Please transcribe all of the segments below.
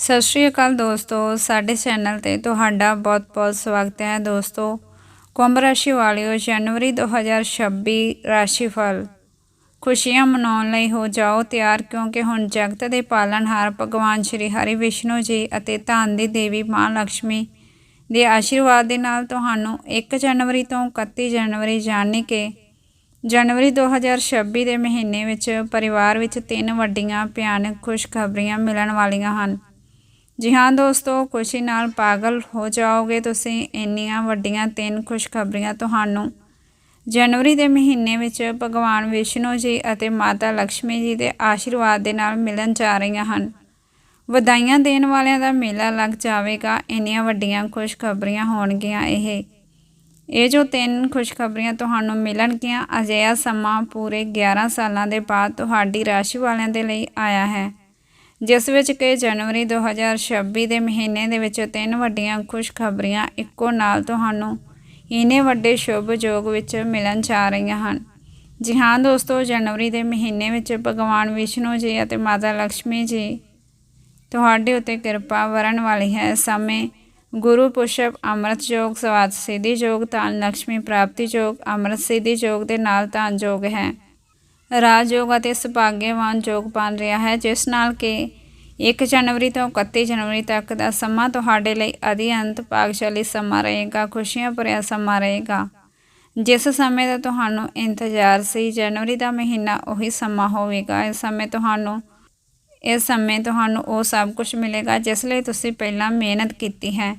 ਸਤਿ ਸ਼੍ਰੀ ਅਕਾਲ ਦੋਸਤੋ, ਸਾਡੇ ਚੈਨਲ ਤੇ ਤੁਹਾਡਾ ਬਹੁਤ-ਬਹੁਤ ਸਵਾਗਤ ਹੈ ਦੋਸਤੋ। ਕੁੰਭ ਰਾਸ਼ੀ ਵਾਲਿਓ, ਜਨਵਰੀ 2026 ਰਾਸ਼ੀਫਲ। ਖੁਸ਼ੀਆਂ ਮਨਾਉਣ ਲਈ ਹੋ ਜਾਓ ਤਿਆਰ, ਕਿਉਂਕਿ ਹੁਣ ਜਗਤ ਦੇ ਪਾਲਣਹਾਰ ਭਗਵਾਨ ਸ਼੍ਰੀ ਹਰੀ ਵਿਸ਼ਨੂੰ ਜੀ ਅਤੇ ਧਨ ਦੀ ਦੇਵੀ ਮਾਂ ਲక్ష్ਮੀ ਦੇ ਆਸ਼ੀਰਵਾਦ ਦੇ ਨਾਲ ਤੁਹਾਨੂੰ 1 ਜਨਵਰੀ ਤੋਂ 31 ਜਨਵਰੀ ਜਾਣੀ ਕਿ ਜਨਵਰੀ 2026 ਦੇ ਮਹੀਨੇ ਵਿੱਚ ਪਰਿਵਾਰ ਵਿੱਚ ਤਿੰਨ ਵੱਡੀਆਂ ਭਿਆਨਕ ਖੁਸ਼ਖਬਰੀਆਂ ਮਿਲਣ ਵਾਲੀਆਂ ਹਨ। ਜੀ ਹਾਂ ਦੋਸਤੋ, ਖੁਸ਼ੀ ਨਾਲ ਪਾਗਲ ਹੋ ਜਾਓਗੇ ਤੁਸੀਂ। ਇੰਨੀਆਂ ਵੱਡੀਆਂ ਤਿੰਨ ਖੁਸ਼ਖਬਰੀਆਂ ਤੁਹਾਨੂੰ। ਜਨਵਰੀ ਦੇ ਮਹੀਨੇ ਵਿੱਚ ਭਗਵਾਨ ਵਿਸ਼ਨੂੰ ਜੀ ਅਤੇ ਮਾਤਾ ਲక్ష్ਮੀ ਜੀ ਦੇ ਆਸ਼ੀਰਵਾਦ ਦੇ ਨਾਲ ਮਿਲਣ ਜਾ ਰਹੀਆਂ ਹਨ। ਵਧਾਈਆਂ ਦੇਣ ਵਾਲਿਆਂ ਦਾ ਮੇਲਾ ਲੱਗ ਜਾਵੇਗਾ। ਇੰਨੀਆਂ ਵੱਡੀਆਂ ਖੁਸ਼ਖਬਰੀਆਂ ਹੋਣਗੀਆਂ ਇਹ। ਇਹ ਜੋ ਤਿੰਨ ਖੁਸ਼ਖਬਰੀਆਂ ਤੁਹਾਨੂੰ ਮਿਲਣਗੀਆਂ, ਅਜਿਹਾ ਸਮਾਂ ਪੂਰੇ 11 ਸਾਲਾਂ ਦੇ ਬਾਅਦ ਤੁਹਾਡੀ ਰਾਸ਼ੀ ਵਾਲਿਆਂ ਦੇ ਲਈ ਆਇਆ ਹੈ। ਜਿਸ ਵਿੱਚ ਕਿ ਜਨਵਰੀ 2026 ਦੇ ਮਹੀਨੇ ਦੇ ਵਿੱਚ ਤਿੰਨ ਵੱਡੀਆਂ ਖੁਸ਼ਖਬਰੀਆਂ ਇੱਕੋ ਨਾਲ ਤੁਹਾਨੂੰ ਇਨੇ ਵੱਡੇ ਸ਼ੁਭ ਯੋਗ ਵਿੱਚ ਮਿਲਣ ਜਾ ਰਹੀਆਂ ਹਨ। ਜੀ ਹਾਂ ਦੋਸਤੋ, ਜਨਵਰੀ ਦੇ ਮਹੀਨੇ ਵਿੱਚ ਭਗਵਾਨ ਵਿਸ਼ਨੂੰ ਜੀ ਅਤੇ ਮਾਤਾ ਲక్ష్ਮੀ ਜੀ ਤੁਹਾਡੇ ਉੱਤੇ ਕਿਰਪਾ ਵਰਨ ਵਾਲੀ ਹੈ। ਸਮੇਂ ਗੁਰੂ ਪੁਸ਼ਪ ਅੰਮ੍ਰਿਤ ਯੋਗ ਸਵਾਦ ਸਿੱਧੀ ਯੋਗ ਤਾਂ ਲక్ష్ਮੀ ਪ੍ਰਾਪਤੀ ਯੋਗ ਅੰਮ੍ਰਿਤ ਸਿੱਧੀ ਯੋਗ ਦੇ ਨਾਲ ਤਾਂ ਯੋਗ ਹੈ। ਰਾਜ ਯੋਗ ਅਤੇ ਸੁਭਾਗਿਆਵਾਨ ਯੋਗ ਬਣ ਰਿਹਾ ਹੈ, ਜਿਸ ਨਾਲ ਕਿ 1 ਜਨਵਰੀ ਤੋਂ 31 ਜਨਵਰੀ ਤੱਕ ਦਾ ਸਮਾਂ ਤੁਹਾਡੇ ਲਈ ਅਧਿਅੰਤ ਭਾਗਸ਼ਾਲੀ ਸਮਾਂ ਰਹੇਗਾ, ਖੁਸ਼ੀਆਂ ਭਰਿਆ ਸਮਾਂ ਰਹੇਗਾ। ਜਿਸ ਸਮੇਂ ਦਾ ਤੁਹਾਨੂੰ ਇੰਤਜ਼ਾਰ ਸੀ, ਜਨਵਰੀ ਦਾ ਮਹੀਨਾ ਉਹੀ ਸਮਾਂ ਹੋਵੇਗਾ। ਇਸ ਸਮੇਂ ਤੁਹਾਨੂੰ, ਇਸ ਸਮੇਂ ਤੁਹਾਨੂੰ ਉਹ ਸਭ ਕੁਝ ਮਿਲੇਗਾ, ਜਿਸ ਲਈ ਤੁਸੀਂ ਪਹਿਲਾਂ ਮਿਹਨਤ ਕੀਤੀ ਹੈ।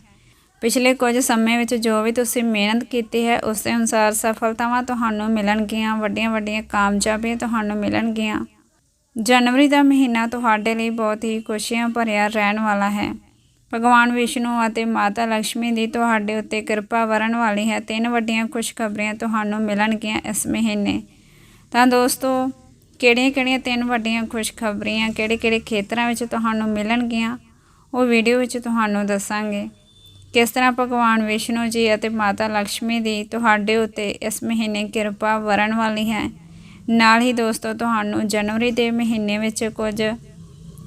ਪਿਛਲੇ ਕੁਝ ਸਮੇਂ ਵਿੱਚ ਜੋ ਵੀ ਤੁਸੀਂ ਮਿਹਨਤ ਕੀਤੀ ਹੈ, ਉਸ ਦੇ ਅਨੁਸਾਰ ਸਫਲਤਾਵਾਂ ਤੁਹਾਨੂੰ ਮਿਲਣਗੀਆਂ ਵੱਡੀਆਂ ਵੱਡੀਆਂ ਕਾਮਯਾਬੀਆਂ ਤੁਹਾਨੂੰ ਮਿਲਣਗੀਆਂ। ਜਨਵਰੀ ਦਾ ਮਹੀਨਾ ਤੁਹਾਡੇ ਲਈ ਬਹੁਤ ਹੀ ਖੁਸ਼ੀਆਂ ਭਰਿਆ ਰਹਿਣ ਵਾਲਾ ਹੈ। ਭਗਵਾਨ ਵਿਸ਼ਨੂੰ ਅਤੇ ਮਾਤਾ ਲక్ష్ਮੀ ਦੀ ਤੁਹਾਡੇ ਉੱਤੇ ਕਿਰਪਾ ਵਰਨ ਵਾਲੀ ਹੈ। ਤਿੰਨ ਵੱਡੀਆਂ ਖੁਸ਼ਖਬਰੀਆਂ ਤੁਹਾਨੂੰ ਮਿਲਣਗੀਆਂ ਇਸ ਮਹੀਨੇ। ਤਾਂ ਦੋਸਤੋ, ਕਿਹੜੀਆਂ-ਕਿਹੜੀਆਂ ਤਿੰਨ ਵੱਡੀਆਂ ਖੁਸ਼ਖਬਰੀਆਂ ਕਿਹੜੇ-ਕਿਹੜੇ ਖੇਤਰਾਂ ਵਿੱਚ ਤੁਹਾਨੂੰ ਮਿਲਣਗੀਆਂ, ਉਹ ਵੀਡੀਓ ਵਿੱਚ ਤੁਹਾਨੂੰ ਦੱਸਾਂਗੇ। ਕਿਸ ਤਰ੍ਹਾਂ ਭਗਵਾਨ ਵਿਸ਼ਨੂੰ ਜੀ ਅਤੇ ਮਾਤਾ ਲక్ష్ਮੀ ਦੀ ਤੁਹਾਡੇ ਉੱਤੇ ਇਸ ਮਹੀਨੇ ਕਿਰਪਾ ਵਰਨ ਵਾਲੀ ਹੈ? ਨਾਲ ਹੀ ਦੋਸਤੋ, ਤੁਹਾਨੂੰ ਜਨਵਰੀ ਦੇ ਮਹੀਨੇ ਵਿੱਚ ਕੁਝ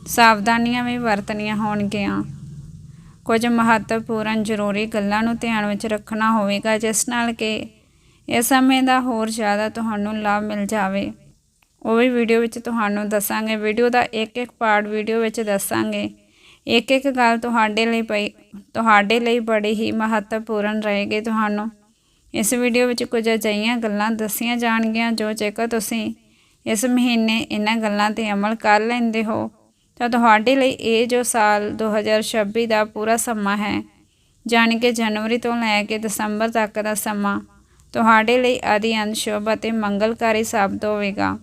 ਸਾਵਧਾਨੀਆਂ ਵੀ ਵਰਤਣੀਆਂ ਹੋਣਗੀਆਂ। ਕੁਝ ਮਹੱਤਵਪੂਰਨ ਜ਼ਰੂਰੀ ਗੱਲਾਂ ਨੂੰ ਧਿਆਨ ਵਿੱਚ ਰੱਖਣਾ ਹੋਵੇਗਾ, ਜਿਸ ਨਾਲ ਕਿ ਇਸ ਸਮੇਂ ਦਾ ਹੋਰ ਜ਼ਿਆਦਾ ਤੁਹਾਨੂੰ ਲਾਭ ਮਿਲ ਜਾਵੇ। ਉਹ ਵੀ ਵੀਡੀਓ ਵਿੱਚ ਤੁਹਾਨੂੰ ਦੱਸਾਂਗੇ। ਵੀਡੀਓ ਦਾ ਇੱਕ ਇੱਕ ਪਾਰਟ ਵੀਡੀਓ ਵਿੱਚ ਦੱਸਾਂਗੇ। ਇੱਕ ਇੱਕ ਗੱਲ ਤੁਹਾਡੇ ਲਈ ਪਈ, ਤੁਹਾਡੇ ਲਈ ਬੜੀ ਹੀ ਮਹੱਤਵਪੂਰਨ ਰਹੇਗੀ ਤੁਹਾਨੂੰ। ਇਸ ਵੀਡੀਓ ਵਿੱਚ ਕੁਝ ਅਜਿਹੀਆਂ ਗੱਲਾਂ ਦੱਸੀਆਂ ਜਾਣਗੀਆਂ, ਜੋ ਜੇਕਰ ਤੁਸੀਂ ਇਸ ਮਹੀਨੇ ਇਹਨਾਂ ਗੱਲਾਂ ਤੇ ਅਮਲ ਕਰ ਲੈਂਦੇ ਹੋ, ਤਾਂ ਤੁਹਾਡੇ ਲਈ ਇਹ ਜੋ ਸਾਲ 2026 ਦਾ ਪੂਰਾ ਸਮਾਂ ਹੈ, ਜਾਣੀ ਕਿ ਜਨਵਰੀ ਤੋਂ ਲੈ ਕੇ ਦਸੰਬਰ ਤੱਕ ਦਾ ਸਮਾਂ, ਤੁਹਾਡੇ ਲਈ ਆਦੀ ਅੰਤ ਸ਼ੁਭ ਅਤੇ ਮੰਗਲਕਾਰੀ ਸਾਬਤ ਹੋਵੇਗਾ।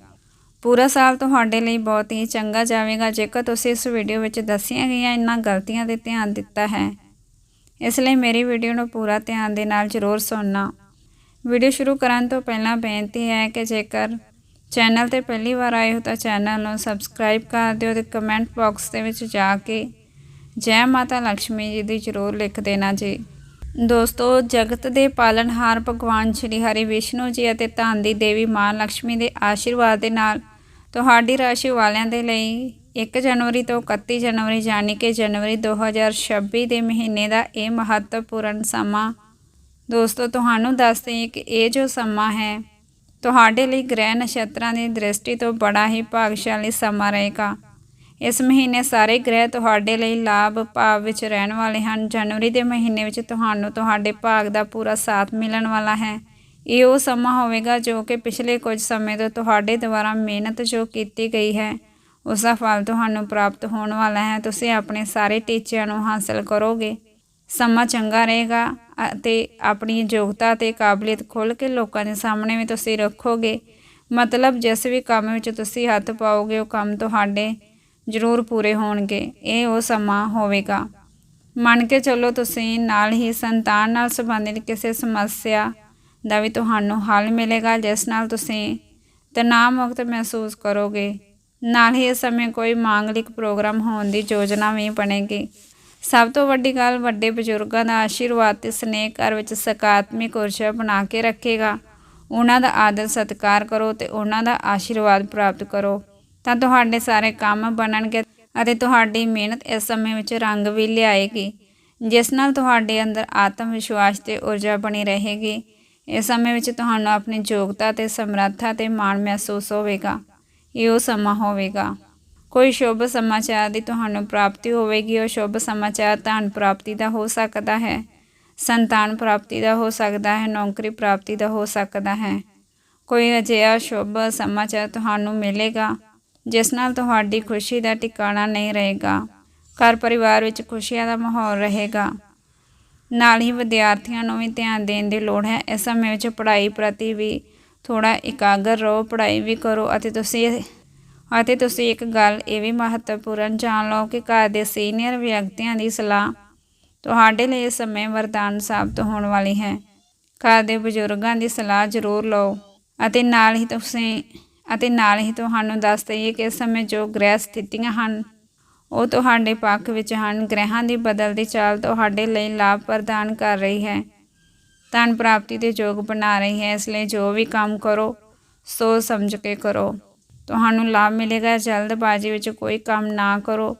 ਪੂਰਾ ਸਾਲ ਤੁਹਾਡੇ ਲਈ ਬਹੁਤ ਹੀ ਚੰਗਾ ਜਾਵੇਗਾ, ਜੇਕਰ ਤੁਸੀਂ ਇਸ ਵੀਡੀਓ ਵਿੱਚ ਦੱਸੀਆਂ ਗਈਆਂ ਇਨ੍ਹਾਂ ਗਲਤੀਆਂ ਤੇ ਧਿਆਨ ਦਿੱਤਾ ਹੈ। ਇਸ ਲਈ ਮੇਰੀ ਵੀਡੀਓ ਨੂੰ ਪੂਰਾ ਧਿਆਨ ਦੇ ਨਾਲ ਜ਼ਰੂਰ ਸੁਣਨਾ। ਵੀਡੀਓ ਸ਼ੁਰੂ ਕਰਨ ਤੋਂ ਪਹਿਲਾਂ ਬੇਨਤੀ ਹੈ ਕਿ ਜੇਕਰ ਚੈਨਲ ਤੇ ਪਹਿਲੀ ਵਾਰ ਆਏ ਹੋ ਤਾਂ ਚੈਨਲ ਨੂੰ ਸਬਸਕ੍ਰਾਈਬ ਕਰ ਦਿਓ ਤੇ ਕਮੈਂਟ ਬਾਕਸ ਦੇ ਵਿੱਚ ਜਾ ਕੇ ਜੈ ਮਾਤਾ ਲక్ష్ਮੀ ਜੀ ਦੀ ਜ਼ਰੂਰ ਲਿਖ ਦੇਣਾ ਜੀ। ਦੋਸਤੋ, ਜਗਤ ਦੇ ਪਾਲਣਹਾਰ ਭਗਵਾਨ ਸ਼੍ਰੀ ਹਰੀ ਵਿਸ਼ਨੂੰ ਜੀ ਅਤੇ ਧਨ ਦੀ ਦੇਵੀ ਮਾਂ ਲక్ష్ਮੀ ਦੇ ਆਸ਼ੀਰਵਾਦ ਦੇ ਨਾਲ ਤੁਹਾਡੀ ਰਾਸ਼ੀ ਵਾਲਿਆਂ ਦੇ ਲਈ 1 ਜਨਵਰੀ ਤੋਂ 31 ਜਨਵਰੀ ਜਾਨੀ ਕਿ ਜਨਵਰੀ 2026 ਦੇ ਮਹੀਨੇ ਦਾ ਇਹ ਮਹੱਤਵਪੂਰਨ ਸਮਾਂ। ਦੋਸਤੋ, ਤੁਹਾਨੂੰ ਦੱਸ ਹਾਂ ਕਿ ਇਹ ਜੋ ਸਮਾਂ ਹੈ, ਤੁਹਾਡੇ ਲਈ ਗ੍ਰਹਿ ਨਛੱਤਰਾਂ ਦੀ ਦ੍ਰਿਸ਼ਟੀ ਤੋਂ ਬੜਾ ਹੀ ਭਾਗਸ਼ਾਲੀ ਸਮਾਂ ਰਹੇਗਾ। ਇਸ ਮਹੀਨੇ ਸਾਰੇ ਗ੍ਰਹਿ ਤੁਹਾਡੇ ਲਈ ਲਾਭ ਭਾਵ ਵਿੱਚ ਰਹਿਣ ਵਾਲੇ ਹਨ। ਜਨਵਰੀ ਦੇ ਮਹੀਨੇ ਵਿੱਚ ਤੁਹਾਨੂੰ ਤੁਹਾਡੇ ਭਾਗ ਦਾ ਪੂਰਾ ਸਾਥ ਮਿਲਣ ਵਾਲਾ ਹੈ। ਇਹ ਉਹ ਸਮਾਂ ਹੋਵੇਗਾ ਜੋ ਕਿ ਪਿਛਲੇ ਕੁਝ ਸਮੇਂ ਤੋਂ ਤੁਹਾਡੇ ਦੁਆਰਾ ਮਿਹਨਤ ਜੋ ਕੀਤੀ ਗਈ ਹੈ, ਉਸ ਦਾ ਫਲ ਤੁਹਾਨੂੰ ਪ੍ਰਾਪਤ ਹੋਣ ਵਾਲਾ ਹੈ। ਤੁਸੀਂ ਆਪਣੇ ਸਾਰੇ ਟੀਚਿਆਂ ਨੂੰ ਹਾਸਲ ਕਰੋਗੇ। ਸਮਾਂ ਚੰਗਾ ਰਹੇਗਾ ਅਤੇ ਆਪਣੀ ਯੋਗਤਾ ਤੇ ਕਾਬਲੀਅਤ ਖੋਲ ਕੇ ਲੋਕਾਂ ਦੇ ਸਾਹਮਣੇ ਵੀ ਤੁਸੀਂ ਰੱਖੋਗੇ। ਮਤਲਬ ਜਿਸ ਵੀ ਕੰਮ ਵਿੱਚ ਤੁਸੀਂ ਹੱਥ ਪਾਓਗੇ, ਉਹ ਕੰਮ ਤੁਹਾਡੇ ਜ਼ਰੂਰ ਪੂਰੇ ਹੋਣਗੇ। ਇਹ ਉਹ ਸਮਾਂ ਹੋਵੇਗਾ। ਮੰਨ ਕੇ ਚੱਲੋ ਤੁਸੀਂ ਨਾਲ ਹੀ ਸੰਤਾਨ ਨਾਲ ਸੰਬੰਧਿਤ ਕਿਸੇ ਸਮੱਸਿਆ ਦਾ ਵੀ ਤੁਹਾਨੂੰ ਹੱਲ ਮਿਲੇਗਾ, ਜਿਸ ਨਾਲ ਤੁਸੀਂ ਤਣਾਅ ਮੁਕਤ ਮਹਿਸੂਸ ਕਰੋਗੇ। ਨਾਲ ਹੀ ਇਸ ਸਮੇਂ ਕੋਈ ਮਾਂਗਲਿਕ ਪ੍ਰੋਗਰਾਮ ਹੋਣ ਦੀ ਯੋਜਨਾ ਵੀ ਬਣੇਗੀ। ਸਭ ਤੋਂ ਵੱਡੀ ਗੱਲ ਵੱਡੇ ਬਜ਼ੁਰਗਾਂ ਦਾ ਆਸ਼ੀਰਵਾਦ ਤੇ ਸਨੇਹ ਘਰ ਵਿੱਚ ਸਕਾਰਾਤਮਕ ਊਰਜਾ ਬਣਾ ਕੇ ਰੱਖੇਗਾ। ਉਹਨਾਂ ਦਾ ਆਦਰ ਸਤਿਕਾਰ ਕਰੋ ਤੇ ਉਹਨਾਂ ਦਾ ਆਸ਼ੀਰਵਾਦ ਪ੍ਰਾਪਤ ਕਰੋ। ਤਾਂ ਤੁਹਾਡੇ ਸਾਰੇ ਕੰਮ ਬਣਨਗੇ ਅਤੇ ਤੁਹਾਡੀ ਮਿਹਨਤ ਇਸ ਸਮੇਂ ਵਿੱਚ ਰੰਗ ਵੀ ਲਿਆਏਗੀ, ਜਿਸ ਨਾਲ ਤੁਹਾਡੇ ਅੰਦਰ ਆਤਮ ਵਿਸ਼ਵਾਸ ਤੇ ਊਰਜਾ ਬਣੀ ਰਹੇਗੀ। ਇਸ ਸਮੇਂ ਵਿੱਚ ਤੁਹਾਨੂੰ ਆਪਣੀ ਯੋਗਤਾ ਤੇ ਸਮਰੱਥਾ ਤੇ ਮਾਣ ਮਹਿਸੂਸ ਹੋਵੇਗਾ। ਇਹ ਉਹ ਸਮਾਂ ਹੋਵੇਗਾ। ਕੋਈ ਸ਼ੁਭ ਸਮਾਚਾਰ ਦੀ ਤੁਹਾਨੂੰ ਪ੍ਰਾਪਤੀ ਹੋਵੇਗੀ। ਉਹ ਸ਼ੁਭ ਸਮਾਚਾਰ ਧਨ ਪ੍ਰਾਪਤੀ ਦਾ ਹੋ ਸਕਦਾ ਹੈ। ਸੰਤਾਨ ਪ੍ਰਾਪਤੀ ਦਾ ਹੋ ਸਕਦਾ ਹੈ। ਨੌਕਰੀ ਪ੍ਰਾਪਤੀ ਦਾ ਹੋ ਸਕਦਾ ਹੈ। ਕੋਈ ਅਜਿਹਾ ਸ਼ੁਭ ਸਮਾਚਾਰ ਤੁਹਾਨੂੰ ਮਿਲੇਗਾ, ਜਿਸ ਨਾਲ ਤੁਹਾਡੀ ਖੁਸ਼ੀ ਦਾ ਟਿਕਾਣਾ ਨਹੀਂ ਰਹੇਗਾ। ਘਰ ਪਰਿਵਾਰ ਵਿੱਚ ਖੁਸ਼ੀਆਂ ਦਾ ਮਾਹੌਲ ਰਹੇਗਾ। ਨਾਲ ਹੀ ਵਿਦਿਆਰਥੀਆਂ ਨੂੰ ਵੀ ਧਿਆਨ ਦੇਣ ਦੀ ਲੋੜ ਹੈ। ਇਸ ਸਮੇਂ ਵਿੱਚ ਪੜ੍ਹਾਈ ਪ੍ਰਤੀ ਵੀ ਥੋੜਾ ਇਕਾਗਰ ਰਹੋ, ਪੜ੍ਹਾਈ ਵੀ ਕਰੋ ਅਤੇ ਤੁਸੀਂ ਅਤੇ ਤੁਸੀਂ ਇੱਕ ਗੱਲ ਇਹ ਵੀ ਮਹੱਤਵਪੂਰਨ ਜਾਣ ਲਓ ਕਿ ਘਰ ਦੇ ਸੀਨੀਅਰ ਵਿਅਕਤੀਆਂ ਦੀ ਸਲਾਹ ਤੁਹਾਡੇ ਲਈ ਇਸ ਸਮੇਂ ਵਰਦਾਨ ਸਾਬਤ ਹੋਣ ਵਾਲੀ ਹੈ। ਘਰ ਦੇ ਬਜ਼ੁਰਗਾਂ ਦੀ ਸਲਾਹ ਜ਼ਰੂਰ ਲਓ ਅਤੇ ਨਾਲ ਹੀ ਤੁਸੀਂ ਅਤੇ ਨਾਲ ਹੀ ਤੁਹਾਨੂੰ ਦੱਸ ਦਈਏ ਕਿ ਇਸ ਸਮੇਂ ਜੋ ਗ੍ਰਹਿ ਸਥਿਤੀਆਂ ਹਨ ਉਹ ਤੁਹਾਡੇ ਪੱਖ ਵਿੱਚ ਹਨ। ਗ੍ਰਹਿਾਂ ਦੀ ਬਦਲਦੀ ਚਾਲ ਤੁਹਾਡੇ ਲਈ ਲਾਭ ਪ੍ਰਦਾਨ ਕਰ ਰਹੀ ਹੈ। ਧਨ ਪ੍ਰਾਪਤੀ ਦੇ ਯੋਗ ਬਣਾ ਰਹੀ ਹੈ। ਇਸ ਲਈ ਜੋ ਵੀ ਕੰਮ ਕਰੋ ਸੋਚ ਸਮਝ ਕੇ ਕਰੋ। ਤੁਹਾਨੂੰ ਲਾਭ ਮਿਲੇਗਾ। ਜਲਦਬਾਜ਼ੀ ਵਿੱਚ ਕੋਈ ਕੰਮ ਨਾ ਕਰੋ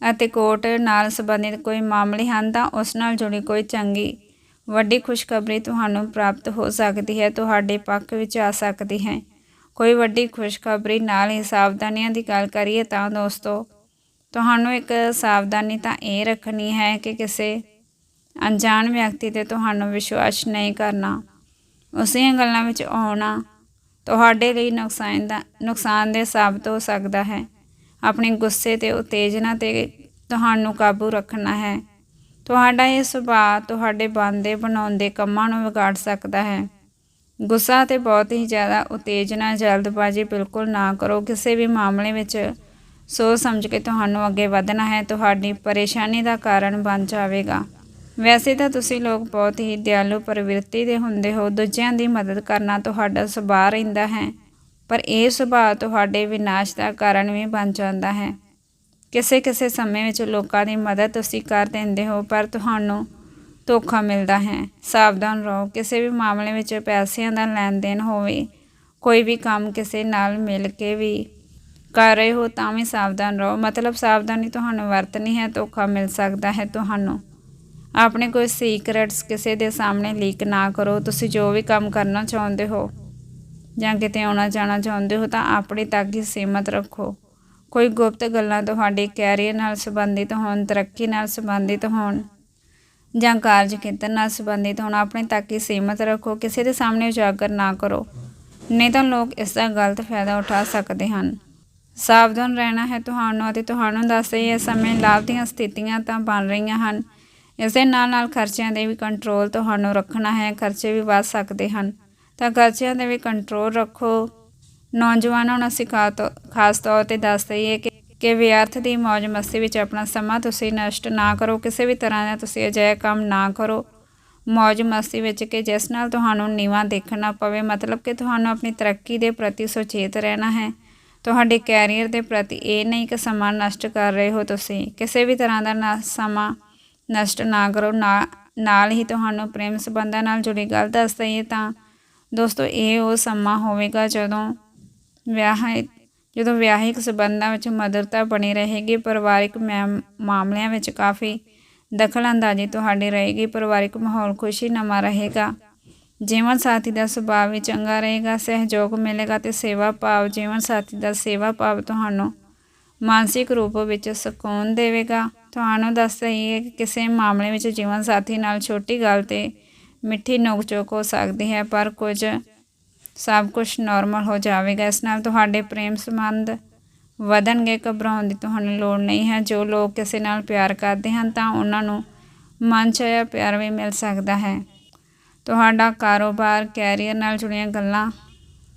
ਅਤੇ ਕੋਰਟ ਨਾਲ ਸੰਬੰਧਿਤ ਕੋਈ ਮਾਮਲੇ ਹਨ ਤਾਂ ਉਸ ਨਾਲ ਜੁੜੀ ਕੋਈ ਚੰਗੀ, ਵੱਡੀ ਖੁਸ਼ਖਬਰੀ ਤੁਹਾਨੂੰ ਪ੍ਰਾਪਤ ਹੋ ਸਕਦੀ ਹੈ। ਤੁਹਾਡੇ ਪੱਖ ਵਿੱਚ ਆ ਸਕਦੀ ਹੈ। ਕੋਈ ਵੱਡੀ ਖੁਸ਼ਖਬਰੀ ਨਾਲ ਹੀ ਸਾਵਧਾਨੀਆਂ ਦੀ ਗੱਲ ਕਰੀਏ ਤਾਂ ਦੋਸਤੋ ਤੁਹਾਨੂੰ ਇੱਕ ਸਾਵਧਾਨੀ ਤਾਂ ਇਹ ਰੱਖਣੀ ਹੈ ਕਿ ਕਿਸੇ ਅਣਜਾਣ ਵਿਅਕਤੀ ਤੇ ਤੁਹਾਨੂੰ ਵਿਸ਼ਵਾਸ ਨਹੀਂ ਕਰਨਾ। ਉਸੇ ਗੱਲਾਂ ਵਿੱਚ ਆਉਣਾ ਤੁਹਾਡੇ ਲਈ ਨੁਕਸਾਨ ਦਾ ਨੁਕਸਾਨਦੇਹ ਸਾਬਤ ਹੋ ਸਕਦਾ ਹੈ। ਆਪਣੇ ਗੁੱਸੇ ਤੇ ਉਤੇਜਨਾ ਤੇ ਤੁਹਾਨੂੰ ਕਾਬੂ ਰੱਖਣਾ ਹੈ। ਤੁਹਾਡਾ ਇਹ ਸੁਭਾਅ ਤੁਹਾਡੇ ਬੰਦੇ ਬਣਾਉਂਦੇ ਕੰਮਾਂ ਨੂੰ ਵਿਗਾੜ ਸਕਦਾ ਹੈ। ਗੁੱਸਾ ਤੇ ਬਹੁਤ ਹੀ ਜ਼ਿਆਦਾ ਉਤੇਜਨਾ, ਜਲਦਬਾਜ਼ੀ ਬਿਲਕੁਲ ਨਾ ਕਰੋ। ਕਿਸੇ ਵੀ ਮਾਮਲੇ ਵਿੱਚ ਸੋਚ ਸਮਝ ਕੇ ਤੁਹਾਨੂੰ ਅੱਗੇ ਵਧਣਾ ਹੈ, ਤੁਹਾਡੀ ਪਰੇਸ਼ਾਨੀ ਦਾ ਕਾਰਨ ਬਣ ਜਾਵੇਗਾ। ਵੈਸੇ ਤਾਂ ਤੁਸੀਂ ਲੋਕ ਬਹੁਤ ਹੀ ਦਿਆਲੂ ਪ੍ਰਵਿਰਤੀ ਦੇ ਹੁੰਦੇ ਹੋ, ਦੂਜਿਆਂ ਦੀ ਮਦਦ ਕਰਨਾ ਤੁਹਾਡਾ ਸੁਭਾਅ ਰਹਿੰਦਾ ਹੈ, ਪਰ ਇਹ ਸੁਭਾਅ ਤੁਹਾਡੇ ਵਿਨਾਸ਼ ਦਾ ਕਾਰਨ ਵੀ ਬਣ ਜਾਂਦਾ ਹੈ। ਕਿਸੇ ਕਿਸੇ ਸਮੇਂ ਵਿੱਚ ਲੋਕਾਂ ਦੀ ਮਦਦ ਤੁਸੀਂ ਕਰ ਦਿੰਦੇ ਹੋ, ਪਰ ਤੁਹਾਨੂੰ ਧੋਖਾ ਮਿਲਦਾ ਹੈ। ਸਾਵਧਾਨ ਰਹੋ, ਕਿਸੇ ਵੀ ਮਾਮਲੇ ਵਿੱਚ ਪੈਸਿਆਂ ਦਾ ਲੈਣ ਦੇਣ ਹੋਵੇ, ਕੋਈ ਵੀ ਕੰਮ ਕਿਸੇ ਨਾਲ ਮਿਲ ਕੇ ਵੀ ਕਰ ਰਹੇ ਹੋ ਤਾਂ ਵੀ ਸਾਵਧਾਨ ਰਹੋ। ਮਤਲਬ ਸਾਵਧਾਨੀ ਤੁਹਾਨੂੰ ਵਰਤਣੀ ਹੈ, ਧੋਖਾ ਮਿਲ ਸਕਦਾ ਹੈ ਤੁਹਾਨੂੰ। ਆਪਣੇ ਕੋਈ ਸੀਕ੍ਰੇਟਸ ਕਿਸੇ ਦੇ ਸਾਹਮਣੇ ਲੀਕ ਨਾ ਕਰੋ। ਤੁਸੀਂ ਜੋ ਵੀ ਕੰਮ ਕਰਨਾ ਚਾਹੁੰਦੇ ਹੋ ਜਾਂ ਕਿਤੇ ਆਉਣਾ ਜਾਣਾ ਚਾਹੁੰਦੇ ਹੋ ਤਾਂ ਆਪਣੇ ਤੱਕ ਹੀ ਸੀਮਤ ਰੱਖੋ। ਕੋਈ ਗੁਪਤ ਗੱਲਾਂ ਤੁਹਾਡੇ ਕੈਰੀਅਰ ਨਾਲ ਸੰਬੰਧਿਤ ਹੋਣ, ਤਰੱਕੀ ਨਾਲ ਸੰਬੰਧਿਤ ਹੋਣ ਜਾਂ ਕਾਰਜ ਖੇਤਰ ਨਾਲ ਸੰਬੰਧਿਤ ਹੋਣ, ਆਪਣੇ ਤੱਕ ਹੀ ਸੀਮਤ ਰੱਖੋ। ਕਿਸੇ ਦੇ ਸਾਹਮਣੇ ਉਜਾਗਰ ਨਾ ਕਰੋ। ਨਹੀਂ ਤਾਂ ਲੋਕ ਇਸ ਦਾ ਗਲਤ ਫਾਇਦਾ ਉਠਾ ਸਕਦੇ ਹਨ। ਸਾਵਧਾਨ ਰਹਿਣਾ ਹੈ ਤੁਹਾਨੂੰ ਅਤੇ ਤੁਹਾਨੂੰ ਦੱਸਦੇ ਇਹ ਸਮੇਂ ਲਾਭ ਦੀਆਂ ਸਥਿਤੀਆਂ ਤਾਂ ਬਣ ਰਹੀਆਂ ਹਨ। ਇਸ ਦੇ ਨਾਲ ਨਾਲ ਖਰਚਿਆਂ ਦੇ ਵੀ ਕੰਟਰੋਲ ਤੁਹਾਨੂੰ ਰੱਖਣਾ ਹੈ, ਖਰਚੇ ਵੀ ਵੱਧ ਸਕਦੇ ਹਨ। ਤਾਂ ਖਰਚਿਆਂ ਦੇ ਵੀ ਕੰਟਰੋਲ ਰੱਖੋ। ਨੌਜਵਾਨਾਂ ਨੂੰ ਅਸੀਂ ਖਾਸ ਤੌਰ ਤੇ ਦੱਸ ਦਈਏ ਕਿ ਕਿ ਵਿਅਰਥ ਦੀ ਮौज ਮਸਤੀ ਵਿੱਚ ਆਪਣਾ ਸਮਾਂ ਤੁਸੀਂ ਨਸ਼ਟ ਨਾ ਕਰੋ, ਕਿਸੇ ਵੀ ਤਰ੍ਹਾਂ ਦਾ ਤੁਸੀਂ ਅਜਿਹਾ ਕੰਮ ਨਾ ਕਰੋ। ਮौज ਮਸਤੀ ਵਿੱਚ ਕਿ ਜਿਸ ਨਾਲ ਤੁਹਾਨੂੰ ਨੀਵਾ ਦੇਖਣਾ ਪਵੇ, ਮਤਲਬ ਕਿ ਤੁਹਾਨੂੰ ਆਪਣੀ ਤਰੱਕੀ ਦੇ ਪ੍ਰਤੀ ਸੁਚੇਤ ਰਹਿਣਾ ਹੈ। ਤੁਹਾਡੇ ਕੈਰੀਅਰ ਦੇ ਪ੍ਰਤੀ ਇਹ ਨਹੀਂ ਕਿ ਸਮਾਂ ਨਸ਼ਟ ਕਰ ਰਹੇ ਹੋ ਤੁਸੀਂ, ਕਿਸੇ ਵੀ ਤਰ੍ਹਾਂ ਦਾ ਸਮਾਂ ਨਸ਼ਟ ਨਾ ਕਰੋ ਨਾਲ ਹੀ ਤੁਹਾਨੂੰ ਪ੍ਰੇਮ ਸੰਬੰਧਾਂ ਨਾਲ ਜੁੜੀ ਗੱਲ ਦੱਸ ਦਈਏ ਤਾਂ ਦੋਸਤੋ ਇਹ ਉਹ ਸਮਾਂ ਹੋਵੇਗਾ ਜਦੋਂ ਵਿਆਹ, ਜਦੋਂ ਵਿਆਹਿਕ ਸਬੰਧਾਂ ਵਿੱਚ ਮਧੁਰਤਾ ਬਣੀ ਰਹੇਗੀ, ਪਰਿਵਾਰਿਕ ਮਾਮਲਿਆਂ ਵਿੱਚ ਕਾਫੀ ਦਖਲਅੰਦਾਜ਼ੀ ਤੁਹਾਡੀ ਰਹੇਗੀ, ਪਰਿਵਾਰਿਕ ਮਾਹੌਲ ਖੁਸ਼ੀ ਖੁਸ਼ੀਨਮਾ ਰਹੇਗਾ। ਜੀਵਨ ਸਾਥੀ ਦਾ ਸੁਭਾਅ ਵੀ ਚੰਗਾ ਰਹੇਗਾ, ਸਹਿਯੋਗ ਮਿਲੇਗਾ ਤੇ ਸੇਵਾ ਭਾਵ ਜੀਵਨ ਸਾਥੀ ਦਾ ਸੇਵਾ ਭਾਵ ਤੁਹਾਨੂੰ ਮਾਨਸਿਕ ਰੂਪ ਵਿੱਚ ਸਕੂਨ ਦੇਵੇਗਾ। ਤੁਹਾਨੂੰ ਦੱਸ ਹੈ ਕਿ ਕਿਸੇ ਮਾਮਲੇ ਵਿੱਚ ਜੀਵਨ ਸਾਥੀ ਨਾਲ ਛੋਟੀ ਗੱਲ ਤੇ ਮਿੱਠੀ ਨੋਕ-ਝੋਕ ਹੋ ਸਕਦੀ ਹੈ, ਪਰ ਕੁਝ ਸਭ ਕੁਝ ਨਾਰਮਲ ਹੋ ਜਾਵੇਗਾ। ਇਸ ਨਾਲ ਤੁਹਾਡੇ ਪ੍ਰੇਮ ਸੰਬੰਧ ਵਧਣਗੇ, ਘਬਰਾਉਣ ਦੀ ਤੁਹਾਨੂੰ ਲੋੜ ਨਹੀਂ ਹੈ। ਜੋ ਲੋਕ ਕਿਸੇ ਨਾਲ ਪਿਆਰ ਕਰਦੇ ਹਨ, ਤਾਂ ਉਹਨਾਂ ਨੂੰ ਮਨ ਚਾਹਿਆ ਪਿਆਰ ਵੀ ਮਿਲ ਸਕਦਾ ਹੈ। ਤੁਹਾਡਾ ਕਾਰੋਬਾਰ, ਕੈਰੀਅਰ ਨਾਲ ਜੁੜੀਆਂ ਗੱਲਾਂ।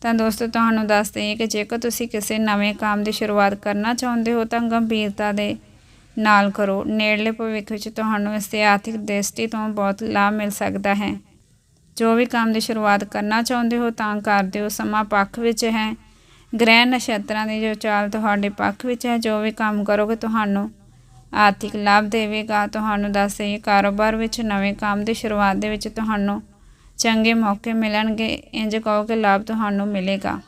ਤਾਂ ਦੋਸਤੋ, ਤੁਹਾਨੂੰ ਦੱਸ ਦਈਏ ਕਿ ਜੇਕਰ ਤੁਸੀਂ ਕਿਸੇ ਨਵੇਂ ਕੰਮ ਦੀ ਸ਼ੁਰੂਆਤ ਕਰਨਾ ਚਾਹੁੰਦੇ ਹੋ, ਤਾਂ ਗੰਭੀਰਤਾ ਦੇ ਨਾਲ ਕਰੋ। ਨੇੜਲੇ ਭਵਿੱਖ ਵਿੱਚ ਤੁਹਾਨੂੰ ਇਸ ਦੇ ਆਰਥਿਕ ਦ੍ਰਿਸ਼ਟੀ ਤੋਂ ਬਹੁਤ ਲਾਭ ਮਿਲ ਸਕਦਾ ਹੈ। ਜੋ ਵੀ ਕੰਮ ਦੀ ਸ਼ੁਰੂਆਤ ਕਰਨਾ ਚਾਹੁੰਦੇ ਹੋ, ਤਾਂ ਕਰ ਦਿਓ। ਸਮਾਂ ਪੱਖ ਵਿੱਚ ਹੈ। ਗ੍ਰਹਿ ਨਛੱਤਰਾਂ ਦੀ ਜੋ ਚਾਲ ਤੁਹਾਡੇ ਪੱਖ ਵਿੱਚ ਹੈ, ਜੋ ਵੀ ਕੰਮ ਕਰੋਗੇ, ਤੁਹਾਨੂੰ ਆਰਥਿਕ ਲਾਭ ਦੇਵੇਗਾ। ਤੁਹਾਨੂੰ ਦੱਸ ਦੱਸੇ ਕਾਰੋਬਾਰ ਵਿੱਚ ਨਵੇਂ ਕੰਮ ਦੀ ਸ਼ੁਰੂਆਤ ਦੇ ਵਿੱਚ ਤੁਹਾਨੂੰ ਚੰਗੇ ਮੌਕੇ ਮਿਲਣਗੇ, ਇੰਜ ਕਹੋ ਕਿ ਲਾਭ ਤੁਹਾਨੂੰ ਮਿਲੇਗਾ।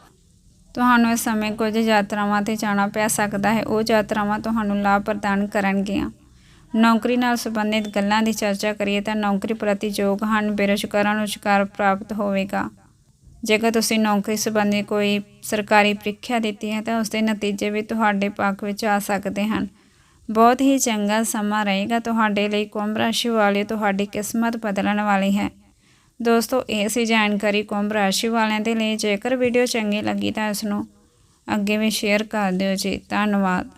ਤੁਹਾਨੂੰ ਇਸ ਸਮੇਂ ਕੁਝ ਯਾਤਰਾਵਾਂ ਤੇ ਜਾਣਾ ਪੈ ਸਕਦਾ ਹੈ। ਉਹ ਯਾਤਰਾਵਾਂ ਤੁਹਾਨੂੰ ਲਾਭ ਪ੍ਰਦਾਨ ਕਰਨਗੀਆਂ। ਨੌਕਰੀ ਨਾਲ ਸੰਬੰਧਿਤ ਗੱਲਾਂ ਦੀ ਚਰਚਾ ਕਰੀਏ ਤਾਂ ਨੌਕਰੀ ਪ੍ਰਤੀ ਯੋਗ ਹਨ, ਬੇਰੁਜ਼ਗਾਰਾਂ ਨੂੰ ਰੁਜ਼ਗਾਰ ਪ੍ਰਾਪਤ ਹੋਵੇਗਾ। ਜੇਕਰ ਤੁਸੀਂ ਨੌਕਰੀ ਸੰਬੰਧੀ ਕੋਈ ਸਰਕਾਰੀ ਪ੍ਰੀਖਿਆ ਦਿੱਤੀ ਹੈ ਤਾਂ ਉਸ ਦੇ ਨਤੀਜੇ ਵੀ ਤੁਹਾਡੇ ਪੱਖ ਵਿੱਚ ਆ ਸਕਦੇ ਹਨ। ਬਹੁਤ ਹੀ ਚੰਗਾ ਸਮਾਂ ਰਹੇਗਾ। ਤੁਹਾਡੇ ਲਈ ਕੁੰਭ ਰਾਸ਼ੀ ਵਾਲਿਓ ਤੁਹਾਡੀ ਕਿਸਮਤ ਬਦਲਣ ਵਾਲੀ ਹੈ। ਦੋਸਤੋ, ਇਹ ਸੀ ਜਾਣਕਾਰੀ ਕੁੰਭ ਰਾਸ਼ੀ ਵਾਲਿਆਂ ਦੇ ਲਈ। ਜੇਕਰ ਵੀਡੀਓ ਚੰਗੀ ਲੱਗੀ ਤਾਂ ਇਸ ਨੂੰ ਅੱਗੇ ਵੀ ਸ਼ੇਅਰ ਕਰ ਦਿਓ ਜੀ। ਧੰਨਵਾਦ।